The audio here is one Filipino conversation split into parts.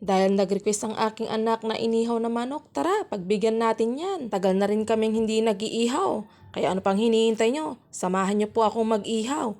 Dahil nag-request ang aking anak na inihaw na manok, tara, pagbigyan natin yan. Tagal na rin kaming hindi nag-iihaw. Kaya ano pang hinihintay nyo? Samahan nyo po akong mag-ihaw.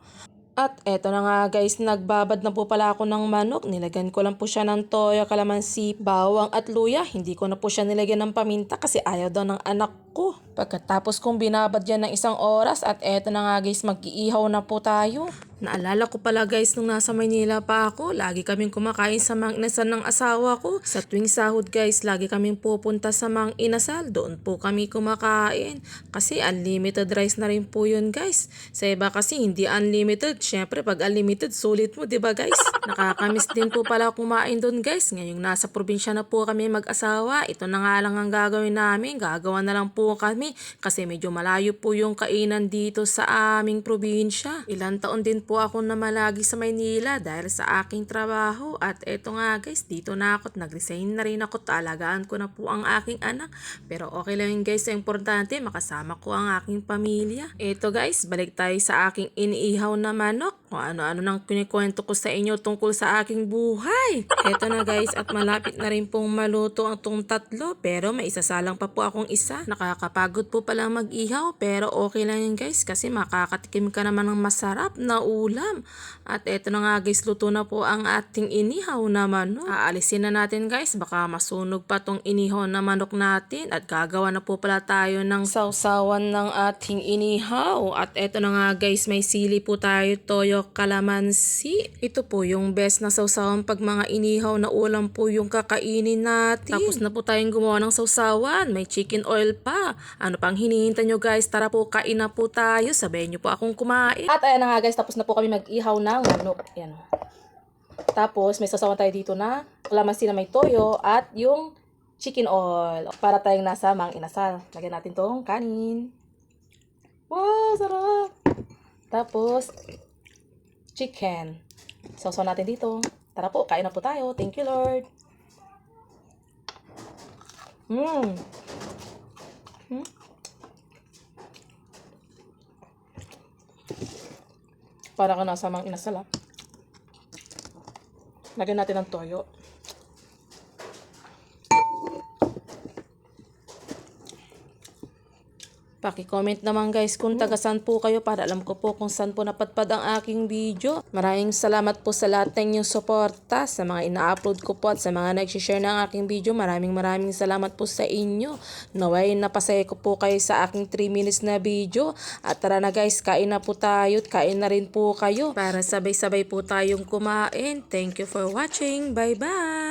At eto na nga guys, nagbabad na po pala ako ng manok. Nilagyan ko lang po siya ng toyo, kalamansi, bawang at luya. Hindi ko na po siya nilagyan ng paminta kasi ayaw daw ng anak ko. Pagkatapos kong binabad yan ng isang oras at eto na nga guys, mag-iihaw na po tayo. Naalala ko pala guys nung nasa Maynila pa ako, lagi kaming kumakain sa Mang Inasal ng asawa ko. Sa tuwing sahod guys, lagi kaming pupunta sa Mang Inasal. Doon po kami kumakain. Kasi unlimited rice na rin po yun guys. Sa iba kasi hindi unlimited. Syempre pag unlimited, sulit mo ba guys? Nakakamiss din po pala kumain doon guys. Ngayong nasa probinsya na po kami mag-asawa, ito na nga lang ang gagawin namin. Gagawa na lang po kami kasi medyo malayo po yung kainan dito sa aming probinsya. Ilang taon din po ako na malagi sa Maynila dahil sa aking trabaho. At eto nga guys, dito na ako at nag-resign na rin ako. Talagaan ko na po ang aking anak. Pero okay lang yun guys, ang importante makasama ko ang aking pamilya. Eto guys, balik tayo sa aking iniihaw na manok. Kung ano-ano nang kinikwento ko sa inyo tungkol sa aking buhay. Eto na guys, at malapit na rin pong maluto ang tong tatlo. Pero may isasalang pa po akong isa. Nakakapagod po pala mag-ihaw. Pero okay lang yun guys kasi makakatikim ka naman ng masarap na ulam. At eto na nga guys, luto na po ang ating inihaw na manok. Aalisin na natin guys, baka masunog pa tong inihaw na manok natin. At gagawa na po pala tayo ng sausawan ng ating inihaw. At eto na nga guys, may sili po tayo, toyo, kalamansi. Ito po yung best na sausawan pag mga inihaw na ulam po yung kakainin natin. Tapos na po tayong gumawa ng sausawan. May chicken oil pa. Ano pang hinihintay nyo guys? Tara po, kain na po tayo. Sabayan nyo po akong kumain. At ayan na nga guys, tapos na po kami mag-ihaw ng manok. Yan. Tapos may sausawan tayo dito na kalamansi na may toyo at yung chicken oil para tayong nasa mang inasal. Lagyan natin tong kanin. Wow, sarap! Tapos, chicken. Sausaw natin dito. Tara po, kain na po tayo. Thank you, Lord. Mmm. Hmm? Para ka nasa mang inasal, ah. Lagyan natin ng toyo. Paki-comment naman guys kung taga saan po kayo para alam ko po kung saan po napadpad ang aking video. Maraming salamat po sa lahat ng inyong suporta, sa mga ina-upload ko po at sa mga nag-share ng aking video. Maraming maraming salamat po sa inyo. Naway napasaya ko po kayo sa aking 3 minutes na video. At tara na guys, kain na po tayo at kain na rin po kayo para sabay-sabay po tayong kumain. Thank you for watching. Bye-bye!